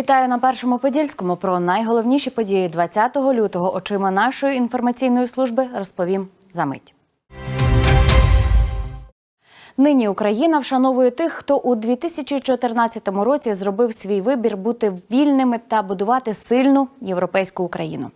Вітаю на першому подільському. Про найголовніші події 20 лютого очима нашої інформаційної служби розповім за мить. Нині Україна вшановує тих, хто у 2014 році зробив свій вибір бути вільними та будувати сильну європейську Україну.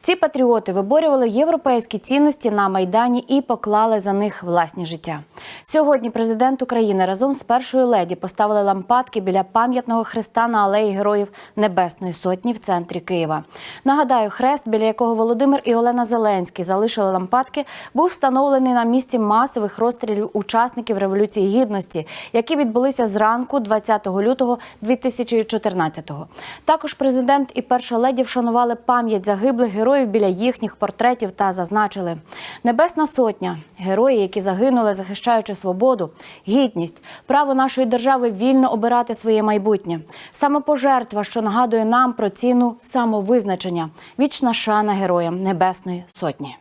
Ці патріоти виборювали європейські цінності на майдані і поклали за них власні життя. Сьогодні президент України разом з першою леді поставили лампадки біля пам'ятного хреста на алеї Героїв Небесної Сотні в центрі Києва. Нагадаю, хрест, біля якого Володимир і Олена Зеленський залишили лампадки, був встановлений на місці масових розстрілів учасників революції гідності, які відбулися зранку 20 лютого 2014-го. Також президент і перша леді вшанували пам'ять загиблих героїв біля їхніх портретів та зазначили: Небесна Сотня, герої, які загинули, захищаючи свободу, гідність, право нашої держави вільно обирати своє майбутнє, самопожертва, що нагадує нам про ціну самовизначення, вічна шана героям Небесної Сотні.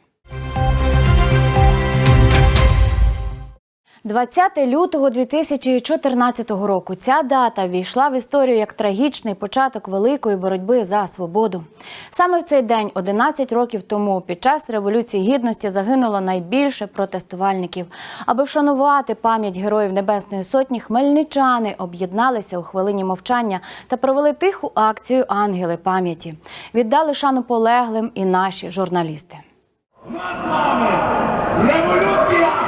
20 лютого 2014 року ця дата війшла в історію як трагічний початок великої боротьби за свободу. Саме в цей день, 11 років тому, під час революції гідності загинуло найбільше протестувальників. Аби вшанувати пам'ять героїв Небесної Сотні, хмельничани об'єдналися у хвилині мовчання та провели тиху акцію Ангели пам'яті. Віддали шану полеглим і наші журналісти. У з вами революція!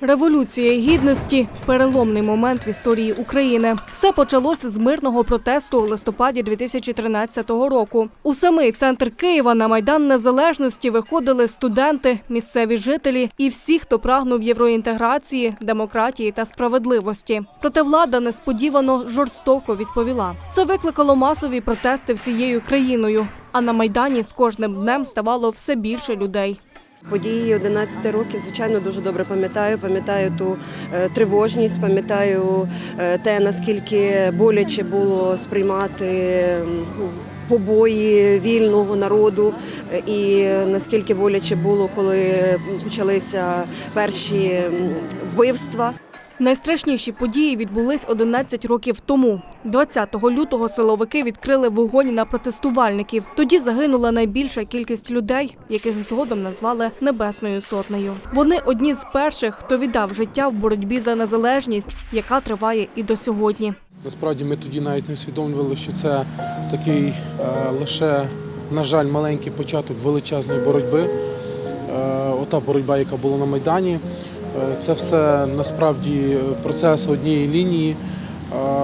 Революція гідності переломний момент в історії України. Все почалося з мирного протесту у листопаді 2013 року. У самий центр Києва на майдан незалежності виходили студенти, місцеві жителі і всі, хто прагнув євроінтеграції, демократії та справедливості. Проте влада несподівано жорстоко відповіла. Це викликало масові протести всією країною. А на майдані з кожним днем ставало все більше людей. Події 11 років, звичайно, дуже добре пам'ятаю. Пам'ятаю ту е, тривожність, пам'ятаю е, те, наскільки боляче було сприймати побої вільного народу, і наскільки боляче було, коли почалися перші вбивства. Найстрашніші події відбулись 11 років тому. 20 лютого силовики відкрили вогонь на протестувальників. Тоді загинула найбільша кількість людей, яких згодом назвали Небесною сотнею. Вони одні з перших, хто віддав життя в боротьбі за незалежність, яка триває і до сьогодні. Насправді ми тоді навіть не усвідомлювали, що це такий е, лише, на жаль, маленький початок величезної боротьби. Е, ота боротьба, яка була на Майдані, це все насправді процес однієї лінії.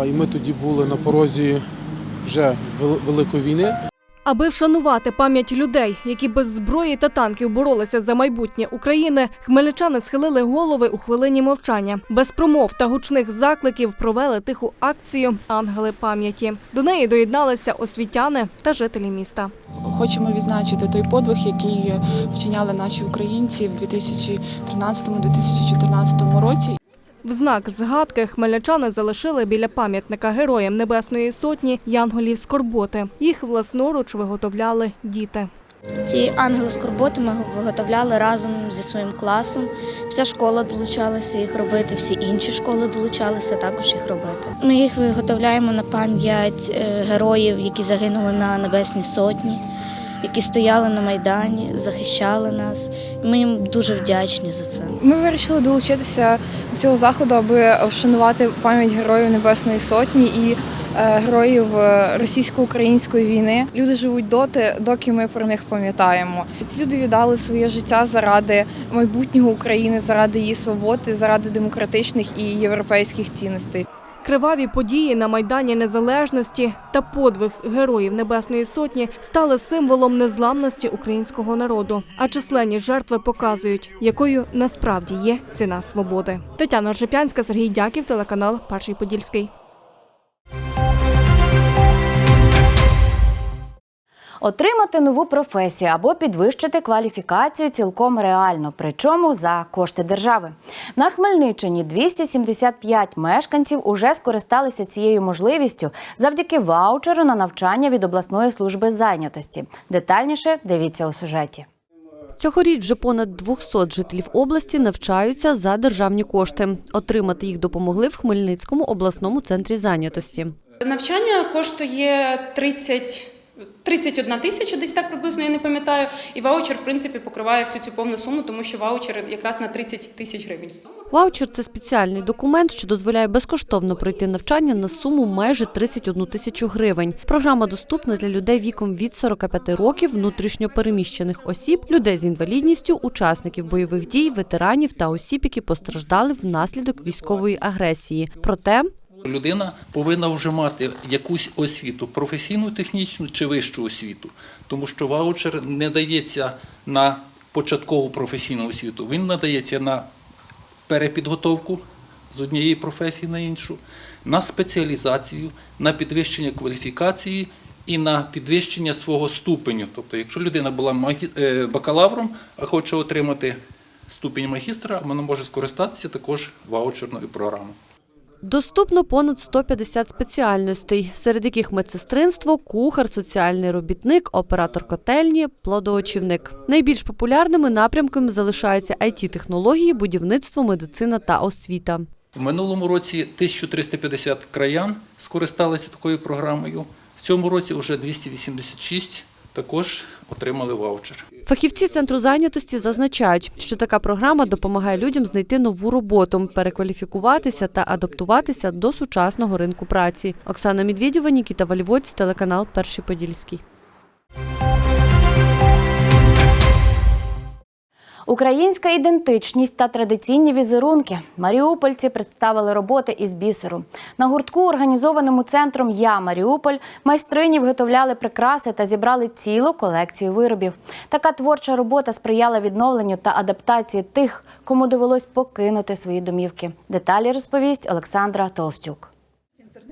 Е, і ми тоді були на порозі вже великої війни. Аби вшанувати пам'ять людей, які без зброї та танків боролися за майбутнє України, хмельничани схилили голови у хвилині мовчання. Без промов та гучних закликів провели тиху акцію Ангели пам'яті. До неї доєдналися освітяни та жителі міста. Хочемо відзначити той подвиг, який вчиняли наші українці в 2013-2014 році. В знак згадки хмельничани залишили біля пам'ятника героям Небесної Сотні янголів скорботи. Їх власноруч виготовляли діти. Ці ангели скорботи ми виготовляли разом зі своїм класом. Вся школа долучалася їх робити, всі інші школи долучалися також їх робити. Ми їх виготовляємо на пам'ять е, героїв, які загинули на Небесній Сотні, які стояли на Майдані, захищали нас. Ми їм дуже вдячні за це. Ми вирішили долучитися до цього заходу, аби вшанувати пам'ять героїв Небесної Сотні і е, героїв е, російсько-української війни. Люди живуть доти, доки ми про них пам'ятаємо. Ці люди віддали своє життя заради майбутнього України, заради її свободи, заради демократичних і європейських цінностей. Криваві події на Майдані Незалежності та подвиг героїв Небесної Сотні стали символом незламності українського народу. А численні жертви показують, якою насправді є ціна свободи. Тетяна Шипянська, Сергій Дяків, телеканал Перший Подільський. Отримати нову професію або підвищити кваліфікацію цілком реально, причому за кошти держави. На Хмельниччині 275 мешканців уже скористалися цією можливістю завдяки ваучеру на навчання від обласної служби зайнятості. Детальніше дивіться у сюжеті. Цьогоріч вже понад 200 жителів області навчаються за державні кошти. Отримати їх допомогли в Хмельницькому обласному центрі зайнятості. Навчання коштує 30 31 тисяча, десь так приблизно, я не пам'ятаю. І ваучер, в принципі, покриває всю цю повну суму, тому що ваучер якраз на 30 тисяч гривень. Ваучер це спеціальний документ, що дозволяє безкоштовно пройти навчання на суму майже 31 тисячу гривень. Програма доступна для людей віком від 45 років, внутрішньо переміщених осіб, людей з інвалідністю, учасників бойових дій, ветеранів та осіб, які постраждали внаслідок військової агресії. Проте Людина повинна вже мати якусь освіту, професійну, технічну чи вищу освіту, тому що ваучер не дається на початкову професійну освіту, він надається на перепідготовку з однієї професії на іншу, на спеціалізацію, на підвищення кваліфікації і на підвищення свого ступеню. Тобто, якщо людина була е, бакалавром, а хоче отримати ступінь магістра, вона може скористатися також ваучерною програмою. Доступно понад 150 спеціальностей, серед яких медсестринство, кухар, соціальний робітник, оператор котельні, плодоочівник. Найбільш популярними напрямками залишаються it технології будівництво, медицина та освіта. В минулому році 1350 краян скористалися такою програмою. В цьому році вже 286 також отримали ваучер. Фахівці центру зайнятості зазначають, що така програма допомагає людям знайти нову роботу, перекваліфікуватися та адаптуватися до сучасного ринку праці. Оксана Медведєва, Нікіта Вальвоць, телеканал Перший Подільський. Українська ідентичність та традиційні візерунки. Маріупольці представили роботи із бісеру. На гуртку, організованому центром Я Маріуполь, майстрині виготовляли прикраси та зібрали цілу колекцію виробів. Така творча робота сприяла відновленню та адаптації тих, кому довелось покинути свої домівки. Деталі розповість Олександра Толстюк.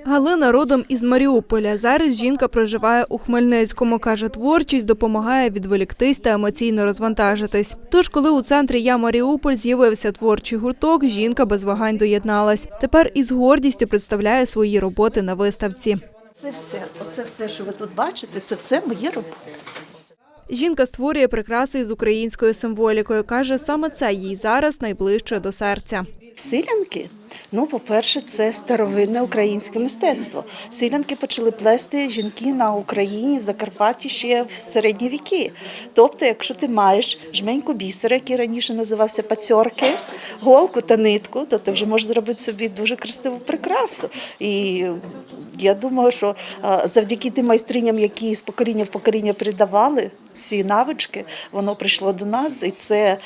Галина родом із Маріуполя. Зараз жінка проживає у Хмельницькому. Каже, творчість допомагає відволіктись та емоційно розвантажитись. Тож, коли у центрі Я Маріуполь з'явився творчий гурток, жінка без вагань доєдналась. Тепер із гордістю представляє свої роботи на виставці. Це все, оце все, що ви тут бачите, це все мої роботи. Жінка створює прикраси із українською символікою. Каже, саме це їй зараз найближче до серця. Силянки, ну, по-перше, це старовинне українське мистецтво. Силянки почали плести жінки на Україні в Закарпатті ще в середні віки. Тобто, якщо ти маєш жменьку бісера, який раніше називався пацьорки, голку та нитку, то ти вже можеш зробити собі дуже красиву прикрасу. І я думаю, що завдяки тим майстриням, які з покоління в покоління передавали ці навички, воно прийшло до нас, і це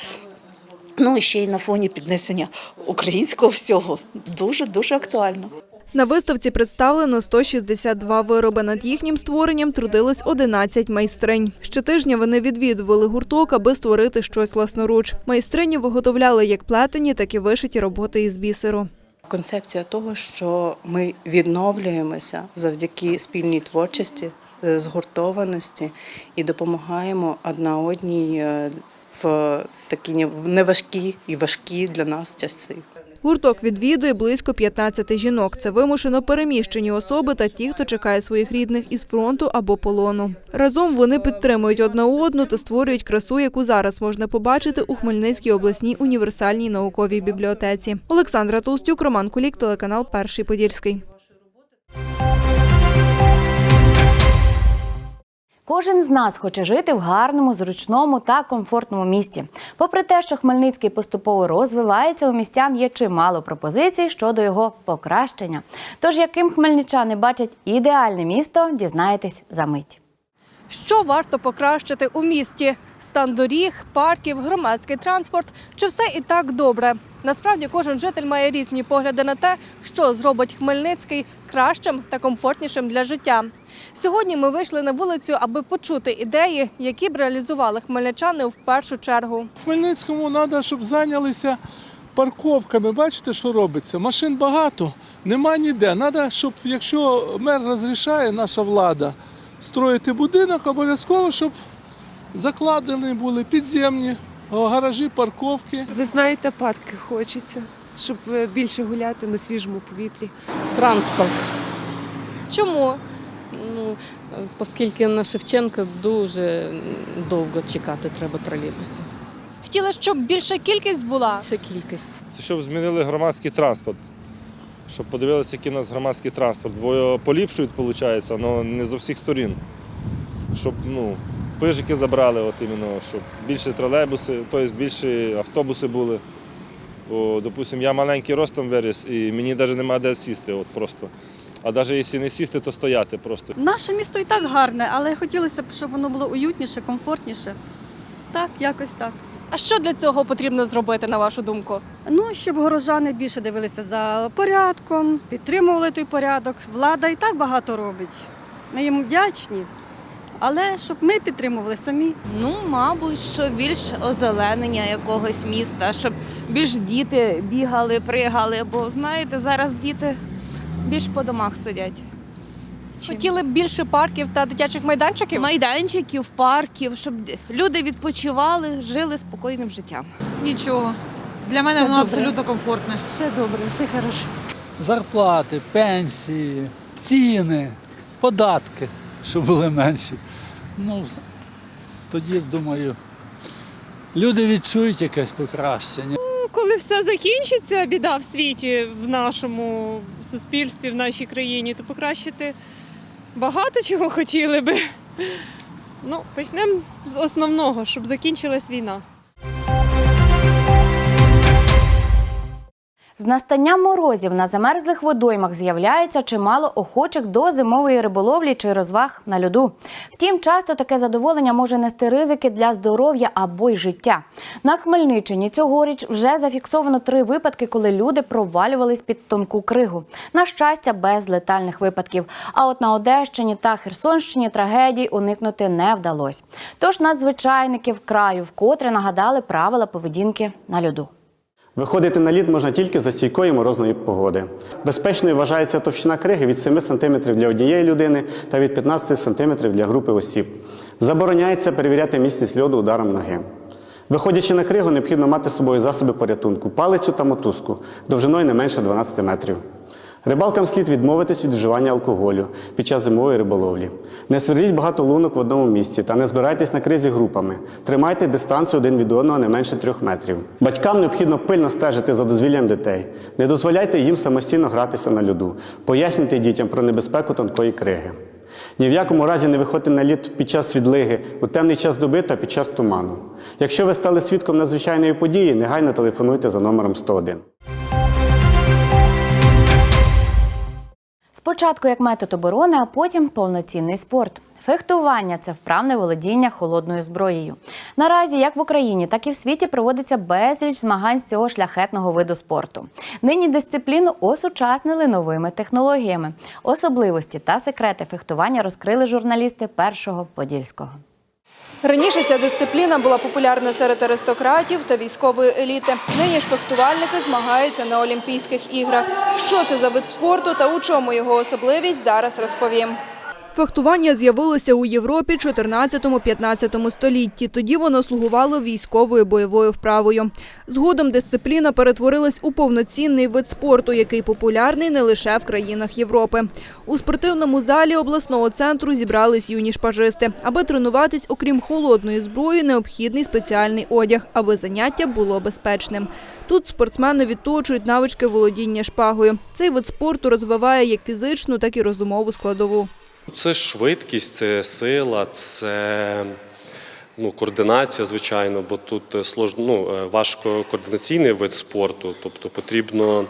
Ну і ще й на фоні піднесення українського всього дуже дуже актуально. На виставці представлено 162 вироби. Над їхнім створенням трудилось 11 майстринь. Щотижня вони відвідували гурток, аби створити щось власноруч. Майстрині виготовляли як плетені, так і вишиті роботи із бісеру. Концепція того, що ми відновлюємося завдяки спільній творчості, е, згуртованості і допомагаємо одна одній е, в такі не- неважкі і важкі для нас часи. Гурток відвідує близько 15 жінок. Це вимушено переміщені особи та ті, хто чекає своїх рідних із фронту або полону. Разом вони підтримують одна одну та створюють красу, яку зараз можна побачити у Хмельницькій обласній універсальній науковій бібліотеці. Олександра Толстюк, Роман Кулік, телеканал Перший Подільський. Кожен з нас хоче жити в гарному, зручному та комфортному місті. Попри те, що Хмельницький поступово розвивається, у містян є чимало пропозицій щодо його покращення. Тож, яким хмельничани бачать ідеальне місто, дізнаєтесь за мить. Що варто покращити у місті? Стан доріг, парків, громадський транспорт чи все і так добре? Насправді кожен житель має різні погляди на те, що зробить Хмельницький кращим та комфортнішим для життя. Сьогодні ми вийшли на вулицю, аби почути ідеї, які б реалізували хмельничани в першу чергу. Хмельницькому треба, щоб зайнялися парковками. Бачите, що робиться? Машин багато, нема ніде. Треба, щоб якщо мер розрішає, наша влада, строїти будинок, обов'язково, щоб закладені були підземні гаражі, парковки. Ви знаєте, парки хочеться, щоб е, більше гуляти на свіжому повітрі. Транспорт. Чому? Ну, оскільки на Шевченка дуже довго чекати треба тролейбуси. Хотіли, щоб більша кількість була. Ще кількість. Це щоб змінили громадський транспорт. Щоб подивилися, який у нас громадський транспорт. Бо поліпшують, виходить, але не з усіх сторін. Щоб ну, пижики забрали, от іменно, щоб більше тролейбуси, тобто більше автобуси були. Бо, допустимо, я маленький ростом виріс і мені навіть немає де сісти. От просто. А навіть якщо не сісти, то стояти просто. Наше місто і так гарне, але хотілося б, щоб воно було уютніше, комфортніше. Так, якось так. А що для цього потрібно зробити, на вашу думку? Ну, щоб горожани більше дивилися за порядком, підтримували той порядок. Влада і так багато робить. Ми їм вдячні. Але щоб ми підтримували самі. Ну, мабуть, що більш озеленення якогось міста, щоб більш діти бігали, пригали, бо знаєте, зараз діти більш по домах сидять. Хотіли б більше парків та дитячих майданчиків? Майданчиків, парків, щоб люди відпочивали, жили спокійним життям. Нічого. Для мене воно абсолютно комфортне. Все добре, все хорошо. зарплати, пенсії, ціни, податки, щоб були менші. Ну, тоді, думаю, люди відчують якесь покращення. Ну, Коли все закінчиться, біда в світі, в нашому суспільстві, в нашій країні, то покращити багато чого хотіли би. Ну, почнемо з основного, щоб закінчилась війна. З настанням морозів на замерзлих водоймах з'являється чимало охочих до зимової риболовлі чи розваг на льоду. Втім, часто таке задоволення може нести ризики для здоров'я або й життя. На Хмельниччині цьогоріч вже зафіксовано три випадки, коли люди провалювались під тонку кригу. На щастя, без летальних випадків. А от на Одещині та Херсонщині трагедій уникнути не вдалося. Тож надзвичайників краю вкотре нагадали правила поведінки на льоду. Виходити на лід можна тільки за стійкої морозної погоди. Безпечною вважається товщина криги від 7 см для однієї людини та від 15 см для групи осіб. Забороняється перевіряти міцність льоду ударом ноги. Виходячи на кригу, необхідно мати з собою засоби порятунку, палицю та мотузку довжиною не менше 12 метрів. Рибалкам слід відмовитись від вживання алкоголю під час зимової риболовлі. Не свердіть багато лунок в одному місці та не збирайтесь на кризі групами. Тримайте дистанцію один від одного не менше трьох метрів. Батькам необхідно пильно стежити за дозвіллям дітей. Не дозволяйте їм самостійно гратися на льоду. Пояснюйте дітям про небезпеку тонкої криги. Ні в якому разі не виходьте на лід під час відлиги, у темний час доби та під час туману. Якщо ви стали свідком надзвичайної події, негайно телефонуйте за номером 101. Спочатку як метод оборони, а потім повноцінний спорт. Фехтування це вправне володіння холодною зброєю. Наразі, як в Україні, так і в світі проводиться безліч змагань з цього шляхетного виду спорту. Нині дисципліну осучаснили новими технологіями. Особливості та секрети фехтування розкрили журналісти першого подільського. Раніше ця дисципліна була популярна серед аристократів та військової еліти. Нині ж фехтувальники змагаються на Олімпійських іграх. Що це за вид спорту та у чому його особливість, зараз розповім. Фехтування з'явилося у Європі 14-15 столітті. Тоді воно слугувало військовою бойовою вправою. Згодом дисципліна перетворилась у повноцінний вид спорту, який популярний не лише в країнах Європи. У спортивному залі обласного центру зібрались юні шпажисти. Аби тренуватись, окрім холодної зброї, необхідний спеціальний одяг, аби заняття було безпечним. Тут спортсмени відточують навички володіння шпагою. Цей вид спорту розвиває як фізичну, так і розумову складову. Це швидкість, це сила, це ну, координація, звичайно, бо тут е, ну, е, важко координаційний вид спорту, тобто потрібно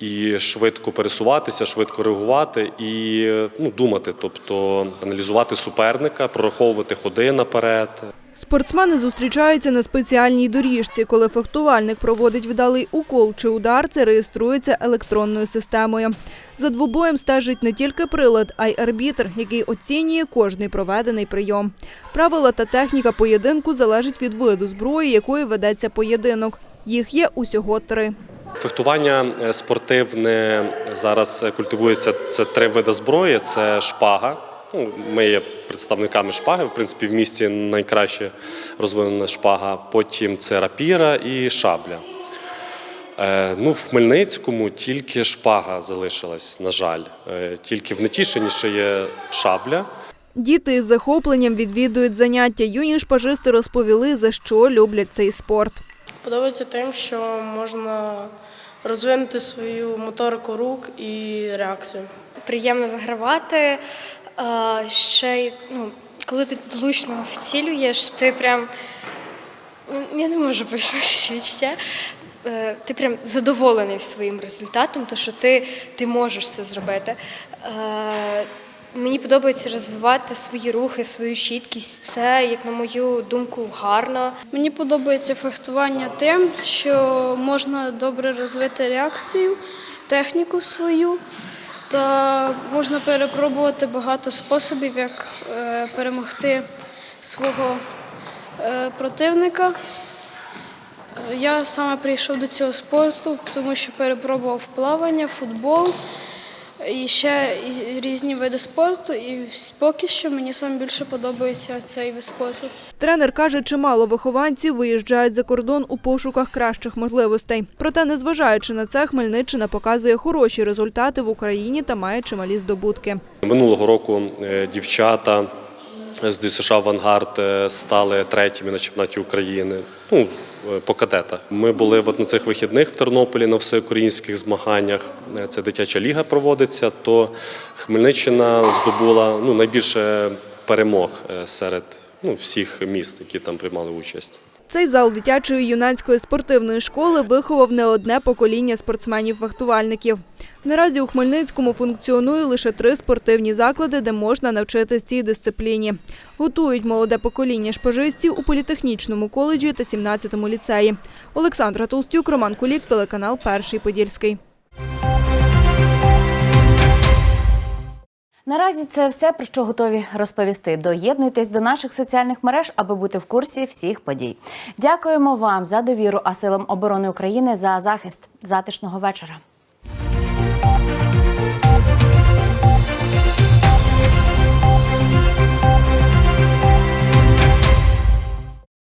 і швидко пересуватися, швидко реагувати і ну, думати, тобто аналізувати суперника, прораховувати ходи наперед. Спортсмени зустрічаються на спеціальній доріжці. Коли фехтувальник проводить вдалий укол чи удар, це реєструється електронною системою. За двобоєм стежить не тільки прилад, а й арбітр, який оцінює кожний проведений прийом. Правила та техніка поєдинку залежать від виду зброї, якою ведеться поєдинок. Їх є усього три. Фехтування е, спортивне зараз культивується це три види зброї: це шпага. Ну, ми є представниками шпаги. В принципі, в місті найкраще розвинена шпага. Потім це рапіра і шабля. Е, Ну, в Хмельницькому тільки шпага залишилась, на жаль. Е, Тільки в Нетішині ще є шабля. Діти із захопленням відвідують заняття. Юні шпажисти розповіли, за що люблять цей спорт. Подобається тим, що можна розвинути свою моторику рук і реакцію. приємно вигравати. Е, Ще й, ну, коли ти влучно вцілюєш, ти прям ну, я не можу пояснити ці відчуття. Е, Ти прям задоволений своїм результатом, то що ти, ти можеш це зробити. Мені подобається розвивати свої рухи, свою чіткість. Це, як на мою думку, гарно. Мені подобається фехтування тим, що можна добре розвити реакцію, техніку свою, та можна перепробувати багато способів, як е, перемогти свого е, противника. Е, Я саме прийшов до цього спорту, тому що перепробував плавання, футбол і ще різні види спорту. І поки що мені саме більше подобається цей вид спорту. Тренер каже, чимало вихованців виїжджають за кордон у пошуках кращих можливостей. Проте, незважаючи на це, Хмельниччина показує хороші результати в Україні та має чималі здобутки. Минулого року е, дівчата з ДЮСШ «Авангард» е, стали третіми на чемпіонаті України. Ну, по кадетах. Ми були от на цих вихідних в Тернополі на всеукраїнських змаганнях. Е, Це дитяча ліга проводиться. То Хмельниччина здобула ну, найбільше перемог е, серед ну, всіх міст, які там приймали участь. Цей зал дитячої юнацької спортивної школи виховав не одне покоління спортсменів-фехтувальників. Наразі у Хмельницькому функціонує лише три спортивні заклади, де можна навчитись цій дисципліні. Готують молоде покоління шпажистів у політехнічному коледжі та 17-му ліцеї. Олександра Толстюк, Роман Кулік, телеканал Перший Подільський. Наразі це все про що готові розповісти. Доєднуйтесь до наших соціальних мереж, аби бути в курсі всіх подій. Дякуємо вам за довіру, а силам оборони України за захист. Затишного вечора.